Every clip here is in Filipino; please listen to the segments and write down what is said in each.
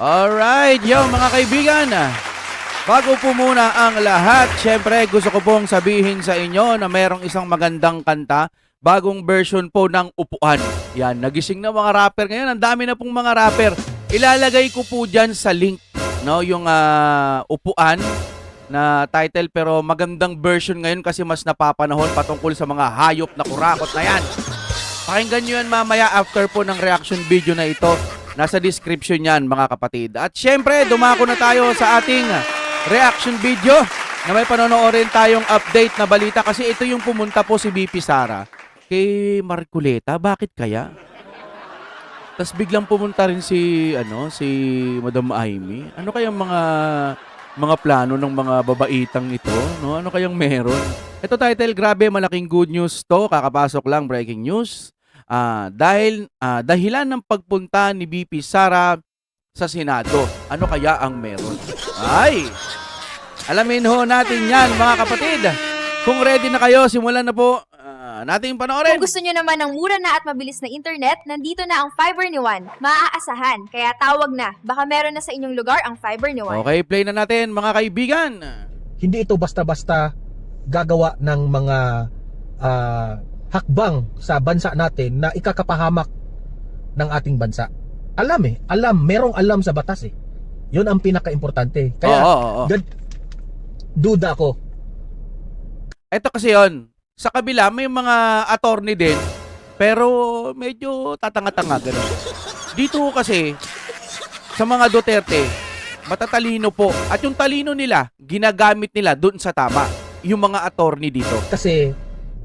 Alright, yo mga kaibigan. Bago po muna ang lahat, syempre gusto ko pong sabihin sa inyo na merong isang magandang kanta, bagong version po ng Upuan. Yan, nagising na mga rapper ngayon, ang dami na pong mga rapper. Ilalagay ko po dyan sa link, no, yung ah, Upuan na title pero magandang version ngayon kasi mas napapanahon patungkol sa mga hayop na kurakot na yan. Pakinggan nyo yan mamaya after po ng reaction video na ito. Nasa description yan mga kapatid. At syempre, dumako na tayo sa ating reaction video na may panonoorin tayong update na balita kasi ito yung pumunta po si BP Sara kay Marculeta. Bakit kaya? Tapos biglang pumunta rin si ano si Madam Amy. Ano kayang mga mga plano ng mga babaitang ito, no? Ano kayang meron? Ito title, grabe, malaking good news to. Kakapasok lang, breaking news. Ah, dahil ah, dahilan ng pagpunta ni BP Sara sa Senado. Ano kaya ang meron? Ay! Alamin ho natin yan, mga kapatid. Kung ready na kayo, simulan na po ah, nating panoorin. Kung gusto nyo naman ng mura na at mabilis na internet, nandito na ang Fiber ni Juan. Maaasahan, kaya tawag na. Baka meron na sa inyong lugar ang Fiber ni Juan. Okay, play na natin, mga kaibigan. hindi ito basta-basta gagawa ng mga ah, hakbang sa bansa natin na ikakapahamak ng ating bansa. Alam eh, alam, merong alam sa batas eh. 'Yun ang pinaka-importante. Kaya Oo, oo, oo. gad- duda ako. Ito kasi yon. Sa kabila, may mga attorney din, pero medyo tatanga-tanga ganun. Dito kasi, sa mga Duterte, matatalino po. At yung talino nila, ginagamit nila doon sa tama. Yung mga attorney dito. Kasi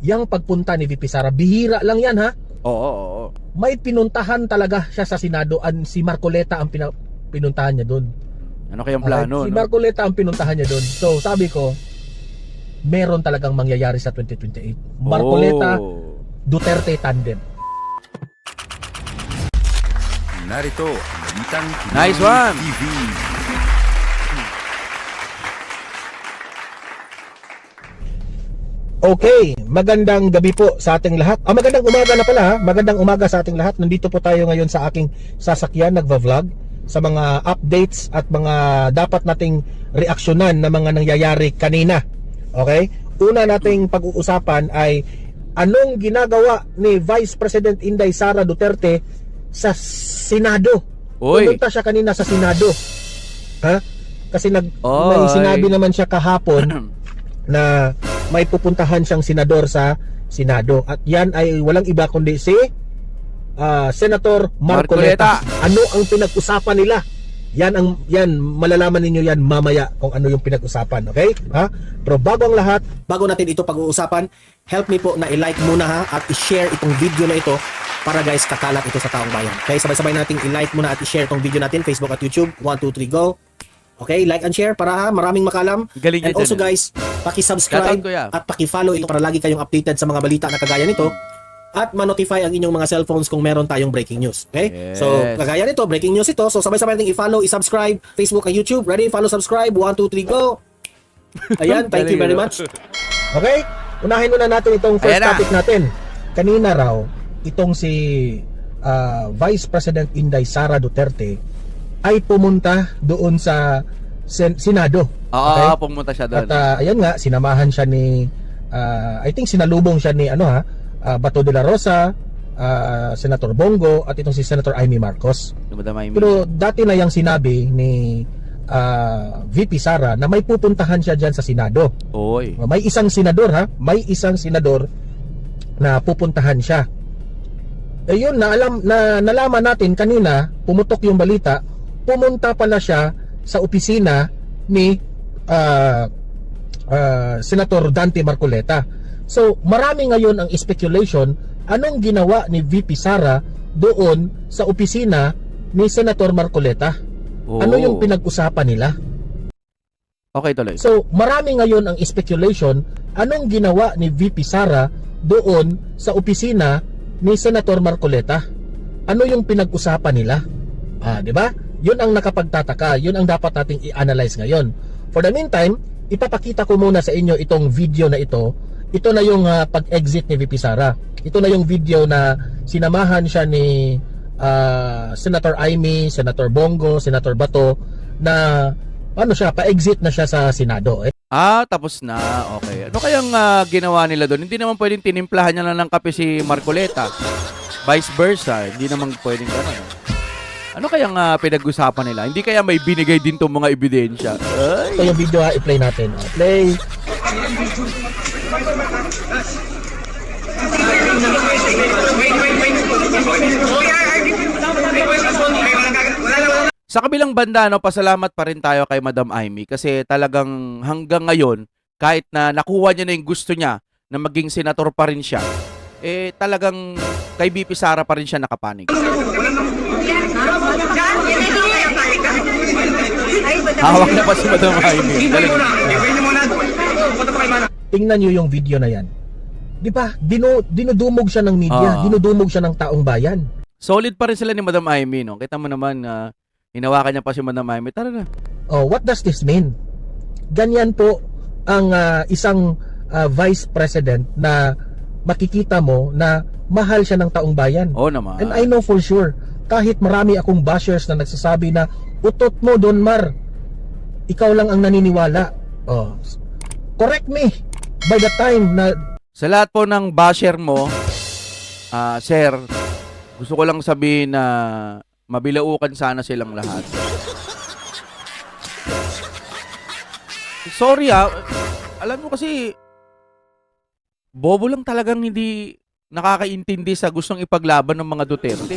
yung pagpunta ni VP Sara, bihira lang 'yan ha. Oo, oo, oo. May pinuntahan talaga siya sa Senado an si Marcoleta ang pina- pinuntahan niya doon. Ano kayang plano? si no? Marcoleta ang pinuntahan niya doon. So sabi ko, meron talagang mangyayari sa 2028. Marcoleta, Oh. Duterte tandem. Narito ang Balitang Nice one. TV. Okay, magandang gabi po sa ating lahat. Ah, magandang umaga na pala ha. Magandang umaga sa ating lahat. Nandito po tayo ngayon sa aking sasakyan, nagva-vlog sa mga updates at mga dapat nating reaksyonan na mga nangyayari kanina. Okay? Una nating pag-uusapan ay anong ginagawa ni Vice President Inday Sara Duterte sa Senado. Uy. Pumunta siya kanina sa Senado. Ha? Kasi nag may Oy. sinabi naman siya kahapon na may pupuntahan siyang senador sa Senado. At yan ay walang iba kundi si ah, Senator Marcoleta. Marcoleta. Ano ang pinag-usapan nila? Yan ang yan malalaman ninyo yan mamaya kung ano yung pinag-usapan, okay? Ha? Pero bago ang lahat, bago natin ito pag-uusapan, help me po na i-like muna ha at i-share itong video na ito para guys kakalat ito sa taong bayan. Okay, sabay-sabay nating i-like muna at i-share itong video natin Facebook at YouTube. 1 2 3 go. Okay, like and share para ha maraming makalam. Galing And also eh. guys, paki-subscribe at paki-follow ito para lagi kayong updated sa mga balita na kagaya nito at ma-notify ang inyong mga cellphones kung meron tayong breaking news. Okay? Yes. So, kagaya nito, breaking news ito. So, sabay-sabay nating i-follow, i-subscribe, Facebook at YouTube. Ready? Follow, subscribe. 1 2 3 go. Ayan, thank you very much. okay? Unahin muna natin itong first Ayan na. topic natin. Kanina raw, itong si ah, Vice President Inday Sara Duterte ay pumunta doon sa Sen- Senado. Oo, pumunta siya doon. At ah, ayan nga, sinamahan siya ni ah, I think sinalubong siya ni ano ha, ah, Bato de la Rosa, ah, Senator Bongo at itong si Senator Amy Marcos. Pero dati na yang sinabi ni ah, VP Sara na may pupuntahan siya diyan sa Senado. Oy. May isang senador ha, may isang senador na pupuntahan siya. Eh yun, na alam na nalaman natin kanina, pumutok yung balita, pumunta pala siya sa opisina ni ah, ah, Senator Dante Marcoleta. So, marami ngayon ang speculation anong ginawa ni VP Sara doon sa opisina ni Senator Marcoleta. Ano Oo. yung pinag-usapan nila? Okay, tuloy. So, marami ngayon ang speculation anong ginawa ni VP Sara doon sa opisina ni Senator Marcoleta. Ano yung pinag-usapan nila? Ah, 'di ba? 'Yun ang nakapagtataka, 'yun ang dapat nating i-analyze ngayon. For the meantime, ipapakita ko muna sa inyo itong video na ito. Ito na yung ah, pag-exit ni VP Sara. Ito na yung video na sinamahan siya ni ah, Senator Amy, Senator Bongo, Senator Bato na ano siya, pa-exit na siya sa Senado. Eh, Ah, tapos na. Okay. Ano kayang ah, ginawa nila doon? Hindi naman pwedeng tinimplahan niya lang ng kape si Marcoleta. Vice versa. Hindi naman pwedeng gano'n. Ano kayang ah, pinag-usapan nila? Hindi kaya may binigay din tong mga ebidensya? Ay. ito yung video ha, i-play natin. Ah, play. Sa kabilang banda, no, pasalamat pa rin tayo kay Madam Amy kasi talagang hanggang ngayon, kahit na nakuha niya na yung gusto niya na maging senator pa rin siya, eh talagang kay BP Sara pa rin siya nakapanig. Hawak na pa si Madam. Galing. Tingnan nyo yung video na yan. Di ba? Dinu, dinudumog siya ng media, Ah. dinudumog siya ng taong bayan. Solid pa rin sila ni Madam Amy, no? Kita mo naman, na hinawakan niya pa si Madam Amy. Tara na. Oh, what does this mean? Ganyan po ang ah, isang ah, vice president na makikita mo na mahal siya ng taong bayan. Oo naman. And I know for sure, kahit marami akong bashers na nagsasabi na utot mo Don Mar, ikaw lang ang naniniwala. Oh, correct me by the time na Sa lahat po ng basher mo, ah, sir, gusto ko lang sabihin na mabilaukan sana silang lahat. Sorry ah, alam mo kasi, bobo lang talagang hindi nakakaintindi sa gustong ipaglaban ng mga Duterte.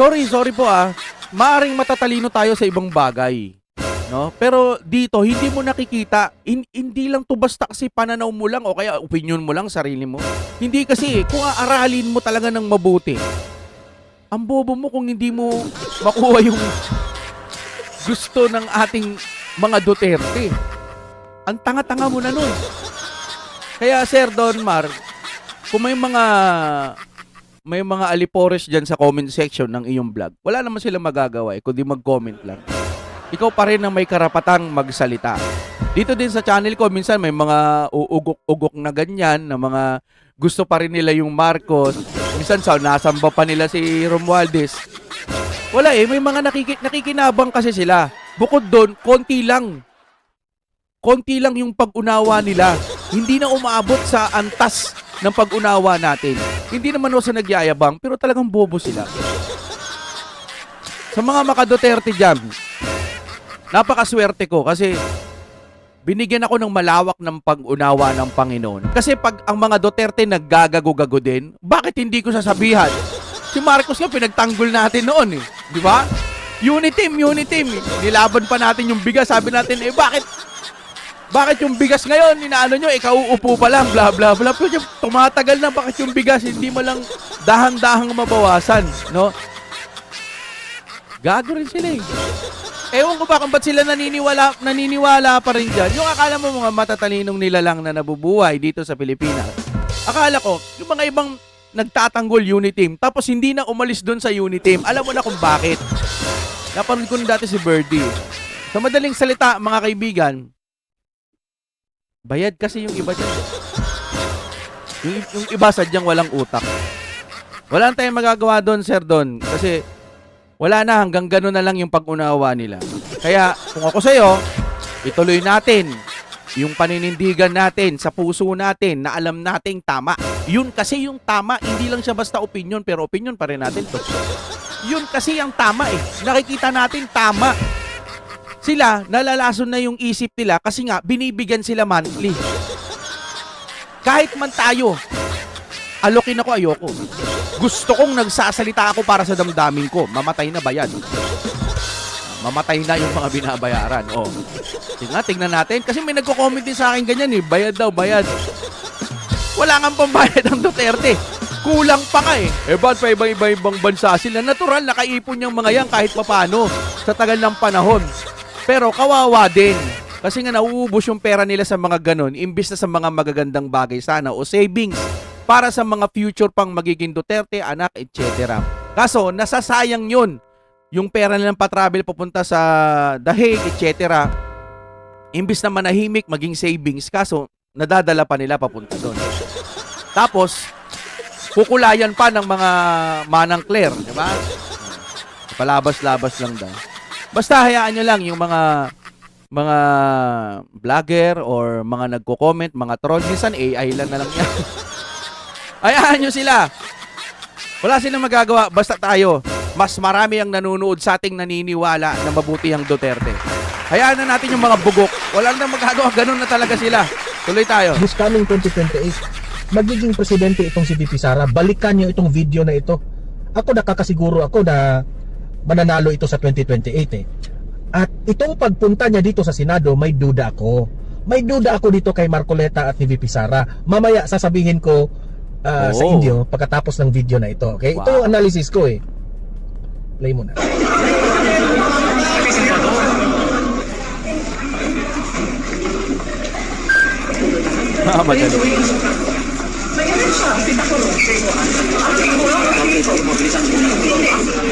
Sorry, sorry po ah. Maaring matatalino tayo sa ibang bagay. No? Pero dito, hindi mo nakikita, hin- hindi lang to basta kasi pananaw mo lang o kaya opinion mo lang, sarili mo. Hindi kasi, kung aaralin mo talaga ng mabuti, ang bobo mo kung hindi mo makuha yung gusto ng ating mga Duterte. Ang tanga-tanga mo na nun. Kaya Sir Don Mar, kung may mga may mga alipores dyan sa comment section ng iyong vlog, wala naman silang magagawa eh, kundi mag-comment lang ikaw pa rin ang may karapatang magsalita. Dito din sa channel ko, minsan may mga uugok-ugok na ganyan, na mga gusto pa rin nila yung Marcos. Minsan sa nasamba pa nila si Romualdez. Wala eh, may mga nakiki- nakikinabang kasi sila. Bukod doon, konti lang. Konti lang yung pag-unawa nila. Hindi na umaabot sa antas ng pag-unawa natin. Hindi naman ako sa nagyayabang, pero talagang bobo sila. Sa mga maka-Duterte dyan, napakaswerte ko kasi binigyan ako ng malawak ng pag-unawa ng Panginoon. Kasi pag ang mga Duterte naggagago-gago din, bakit hindi ko sasabihan? Si Marcos nga pinagtanggol natin noon eh. Di ba? Uniteam, uniteam. Nilaban pa natin yung bigas. Sabi natin, eh bakit bakit yung bigas ngayon, inaano nyo, ikaw uupo pa lang, bla bla bla. Pero yung tumatagal na, bakit yung bigas, hindi mo lang dahang-dahang mabawasan, no? Gago rin sila eh. Ewan ko ba kung ba't sila naniniwala, naniniwala pa rin dyan. Yung akala mo mga matatalinong nila lang na nabubuhay dito sa Pilipinas. Akala ko, yung mga ibang nagtatanggol unit team, tapos hindi na umalis doon sa unit team. Alam mo na kung bakit. Napanood ko dati si Birdie. Sa madaling salita, mga kaibigan, bayad kasi yung iba dyan. Yung, yung iba sadyang walang utak. Wala tayong magagawa doon, Sir Don. Kasi wala na, hanggang gano'n na lang yung pag-unawa nila. Kaya, kung ako sa'yo, ituloy natin yung paninindigan natin sa puso natin na alam nating tama. Yun kasi yung tama, hindi lang siya basta opinion, pero opinion pa rin natin to. Yun kasi ang tama eh. Nakikita natin tama. Sila, nalalason na yung isip nila kasi nga, binibigyan sila monthly. Kahit man tayo, alokin ako, ayoko. Gusto kong nagsasalita ako para sa damdamin ko. Mamatay na ba yan? Mamatay na yung mga binabayaran. O. Sige nga, tingnan natin. Kasi may nagko-comment din sa akin ganyan eh. Bayad daw, bayad. Wala nga pambayad ang Duterte. Kulang pa nga eh. Eh ba't pa ibang-ibang bansa sila? Natural, nakaipon yung mga yan kahit papano sa tagal ng panahon. Pero kawawa din. Kasi nga nauubos yung pera nila sa mga ganon, imbis na sa mga magagandang bagay sana o savings para sa mga future pang magiging Duterte, anak, etc. Kaso, nasasayang yun. Yung pera nilang patravel papunta sa dahig, etc. Imbis na manahimik, maging savings. Kaso, nadadala pa nila papunta doon. Tapos, kukulayan pa ng mga manang Claire, di ba? Palabas-labas lang daw. Basta hayaan nyo lang yung mga mga vlogger or mga nagko-comment, mga troll. Minsan AI lang na lang yan. hayaan nyo sila. Wala silang magagawa. Basta tayo. Mas marami ang nanonood sa ating naniniwala na mabuti ang Duterte. Hayaan na natin yung mga bugok. Wala nang magagawa. Ganun na talaga sila. Tuloy tayo. this coming 2028, magiging presidente itong si VP Sara. Balikan niyo itong video na ito. Ako nakakasiguro ako na mananalo ito sa 2028 eh. At itong pagpunta niya dito sa Senado, may duda ako. May duda ako dito kay Marcoleta at ni VP Sara. Mamaya sasabihin ko ah, sa Oh. inyo pagkatapos ng video na ito. Okay? Ito Wow. yung analysis ko eh. Play mo na. Ah, madali. Ah,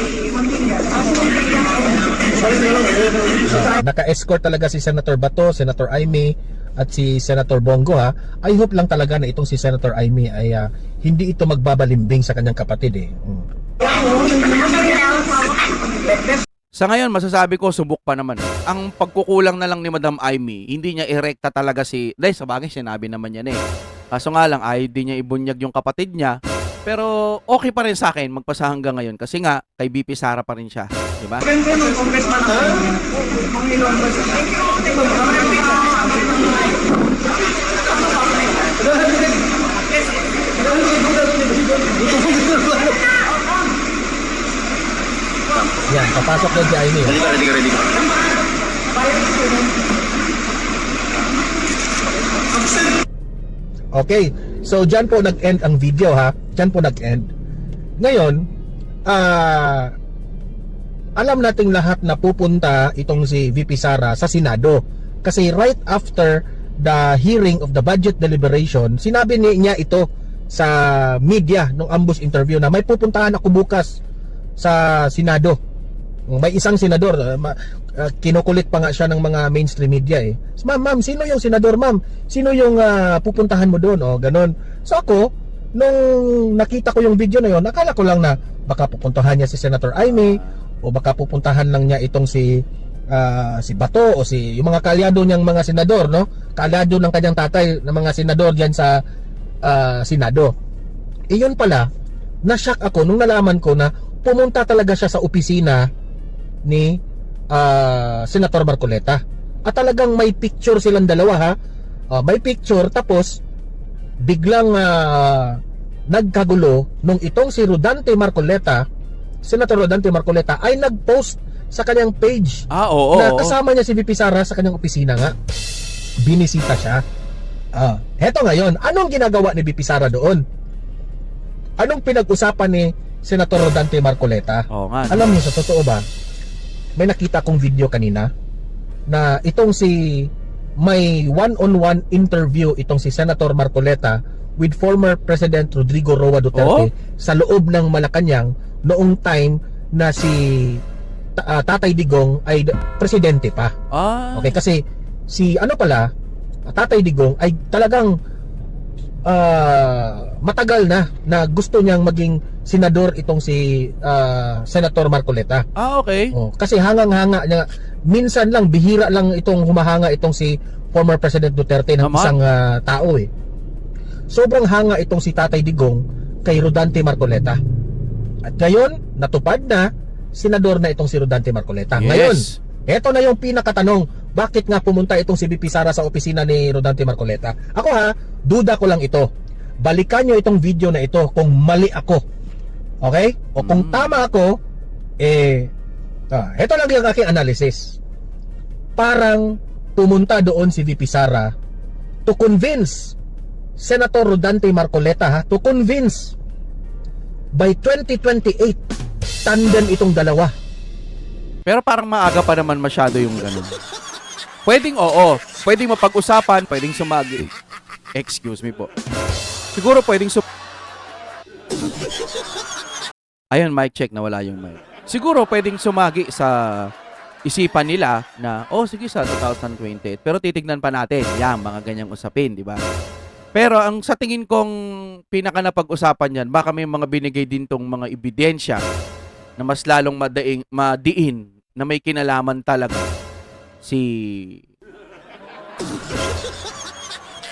naka-escort talaga si Senator Bato, Senator Aimee at si Senator Bongo ha. I hope lang talaga na itong si Senator Aimee ay ah, hindi ito magbabalimbing sa kanyang kapatid eh. Mm. Sa ngayon, masasabi ko, subok pa naman. Ang pagkukulang na lang ni Madam Aimee, hindi niya erekta talaga si... Dahil sa bagay, sinabi naman niya na eh. Kaso nga lang, ay di niya ibunyag yung kapatid niya. Pero okay pa rin sa akin, magpasa hanggang ngayon. Kasi nga, kay BP Sara pa rin siya. Di ba? Yan, papasok doon si Aimee. oh. Okay, so dyan po nag-end ang video ha. Dyan po nag-end. Ngayon, ah alam nating lahat na pupunta itong si VP Sara sa Senado. Kasi right after the hearing of the budget deliberation, sinabi ni- niya ito sa media nung ambush interview na may pupuntahan ako bukas sa Senado. May isang senador, uh, uh, kinukulit pa nga siya ng mga mainstream media eh. Ma'am, ma'am, sino yung senador, ma'am? Sino yung ah, pupuntahan mo doon? O, ganun. So ako, nung nakita ko yung video na yon, nakala ko lang na baka pupuntahan niya si Senator Aimee o baka pupuntahan lang niya itong si ah, si Bato o si yung mga kalyado niyang mga senador, no? Kalyado ng kanyang tatay ng mga senador diyan sa ah, Senado. Iyon pala, na-shock ako nung nalaman ko na pumunta talaga siya sa opisina ni ah, Senator Marcoleta. At talagang may picture silang dalawa ha. Ah, may picture tapos biglang ah, nagkagulo nung itong si Rodante Marcoleta, Senator Rodante Marcoleta ay nag-post sa kanyang page Ah, oo. na oo. kasama niya si VP Sara sa kanyang opisina nga. Binisita siya. Ah, heto ngayon, anong ginagawa ni VP Sara doon? Anong pinag-usapan ni Senator Rodante Marcoleta? Oo nga. Alam niyo sa totoo ba? May nakita kong video kanina na itong si may one-on-one interview itong si Senator Marcoleta with former President Rodrigo Roa Duterte Oh? sa loob ng Malacanang noong time na si ah, Tatay Digong ay presidente pa. Ah, Okay, kasi si ano pala, Tatay Digong ay talagang ah, matagal na na gusto niyang maging senador itong si ah, Senator Marcoleta. ah, okay. Oh, kasi hangang-hanga niya minsan lang bihira lang itong humahanga itong si former President Duterte ng Naman. isang ah, tao eh. Sobrang hanga itong si Tatay Digong kay Rodante Marcoleta. At ngayon, natupad na senador na itong si Rodante Marcoleta. Ngayon, Yes. Ito na yung pinakatanong, bakit nga pumunta itong si BP Sara sa opisina ni Rodante Marcoleta? Ako ha, duda ko lang ito. Balikan nyo itong video na ito kung mali ako. Okay? O kung Mm. tama ako, eh, ah, ito lang yung aking analysis. Parang pumunta doon si VP Sara to convince Senator Rodante Marcoleta ha, to convince by 2028 tandem itong dalawa. Pero parang maaga pa naman masyado yung ganun. Pwedeng oo. Pwedeng mapag-usapan. Pwedeng sumagi. Excuse me po. Siguro pwedeng sum... Ayun, mic check. Nawala yung mic. Siguro pwedeng sumagi sa isipan nila na, oh sige sa 2028. Pero titignan pa natin. Yan, mga ganyang usapin, di ba? Pero ang sa tingin kong pinaka napag-usapan yan, baka may mga binigay din tong mga ebidensya na mas lalong madaing, madiin na may kinalaman talaga si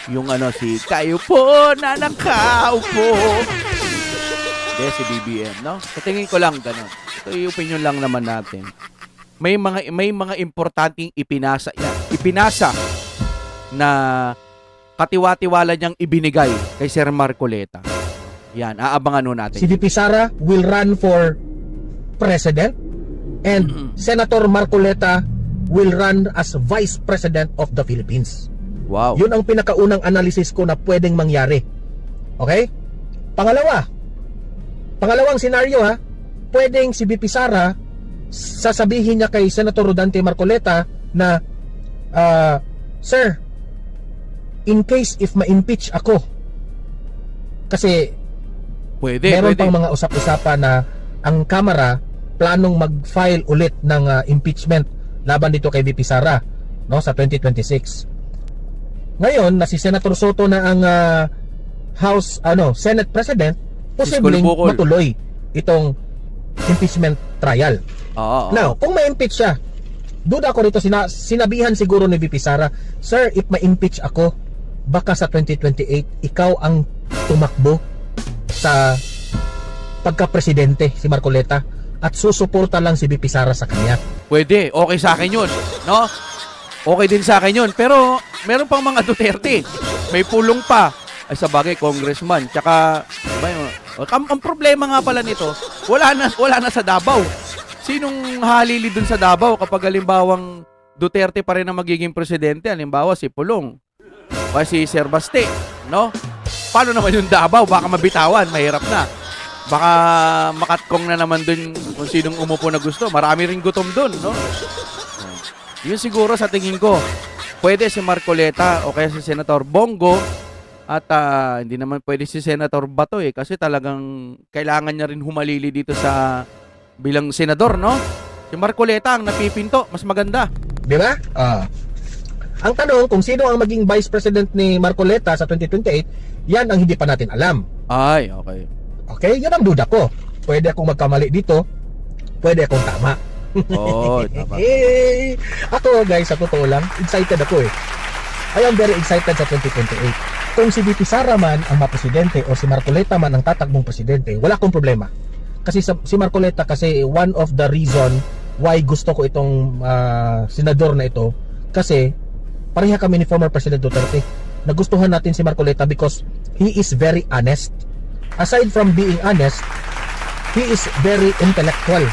yung ano si kayo po na nakaupo Hindi, si BBM, no? Sa tingin ko lang ganun. Ito yung opinion lang naman natin. May mga may mga importanteng ipinasa. Ipinasa na katiwa-tiwala niyang ibinigay kay Sir Marcoleta. Yan, aabangan nun natin. Si VP Sara will run for president and Mm-mm. Senator Marcoleta will run as vice president of the Philippines. Wow. Yun ang pinakaunang analysis ko na pwedeng mangyari. Okay? Pangalawa, pangalawang senaryo ha, pwedeng si VP Sara sasabihin niya kay Senator Rodante Marcoleta na ah, Sir, in case if ma-impeach ako kasi Pwede, meron pwede. pang mga usap-usapan na ang Kamara planong mag-file ulit ng ah, impeachment laban dito kay VP Sara no sa 2026. Ngayon na si Senator Soto na ang ah, House ano Senate President posibleng matuloy itong impeachment trial. Oo, oo. Now, kung ma-impeach siya, duda ko rito sina- sinabihan siguro ni VP Sara, Sir, if ma-impeach ako, baka sa 2028 ikaw ang tumakbo sa pagka-presidente si Marcoleta at susuporta lang si VP Sara sa kanya. Pwede. Okay sa akin yun. No? Okay din sa akin yun. Pero, meron pang mga Duterte. May pulong pa. Ay, sa bagay, congressman. Tsaka, ba? Ang, ang problema nga pala nito, wala na, wala na sa Davao. Sinong halili dun sa Davao kapag halimbawang Duterte pa rin ang magiging presidente? Halimbawa, si Pulong. O si Sir. No? Paano naman yung Davao? Baka mabitawan. Mahirap na. Baka makatkong na naman dun kung sinong umupo na gusto. Marami rin gutom dun, no? Yun siguro sa tingin ko. Pwede si Marcoleta o kaya si Senator Bongo at ah, hindi naman pwede si Senator Bato eh kasi talagang kailangan niya rin humalili dito sa bilang senador, no? Si Marcoleta ang napipinto, mas maganda. Di ba? Ah. Ang tanong kung sino ang maging vice president ni Marcoleta sa 2028, yan ang hindi pa natin alam. Ay, okay. Okay? Yan ang duda ko. Pwede akong magkamali dito, pwede akong tama. Oh, tama. Eh, ako guys, sa totoo lang, excited ako eh. I am very excited sa 2028. Kung si VP Sara man ang mapresidente o si Marcoleta man ang tatakbong presidente, wala akong problema. Kasi sa, si Marcoleta kasi one of the reason why gusto ko itong ah, senador na ito kasi pareha kami ni former President Duterte. Nagustuhan natin si Marcoleta because he is very honest. Aside from being honest, he is very intellectual.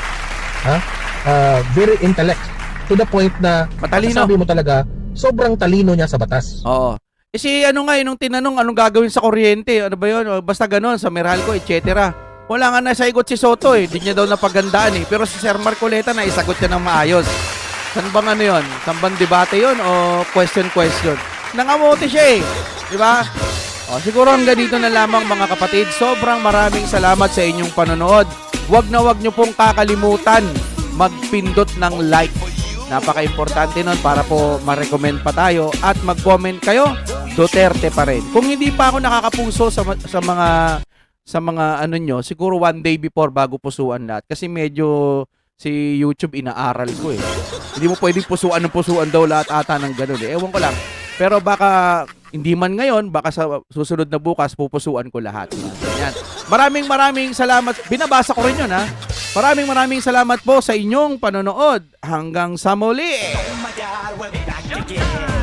Ha? Ah, very intellect to the point na Matalino. sabi mo talaga sobrang talino niya sa batas. Oo. Eh si ano nga, eh, nung tinanong anong gagawin sa kuryente, ano ba yun? Basta ganon, sa Meralco, etc. Wala nga nasaigot si Soto eh. Di niya daw napagandaan eh. Pero si Sir Marcoleta na isagot niya ng maayos. San bang ano yun? San bang debate yun o question-question? Nangamote siya eh. Di ba? O, siguro hanggang dito na lamang mga kapatid. Sobrang maraming salamat sa inyong panonood. Huwag na huwag nyo pong kakalimutan magpindot ng like. Napaka-importante nun para po ma-recommend pa tayo at mag-comment kayo. Duterte pa rin. Kung hindi pa ako nakakapuso sa, sa mga sa mga ano nyo, siguro one day before bago pusuan lahat. Kasi medyo si YouTube inaaral ko eh. Hindi mo pwedeng pusuan ng pusuan daw lahat ata ng ganun eh. Ewan ko lang. Pero baka hindi man ngayon, baka sa susunod na bukas, pupusuan ko lahat. Yan. Maraming maraming salamat. Binabasa ko rin yun, ha? Maraming maraming salamat po sa inyong panonood. Hanggang sa muli! Oh my God, we're back again.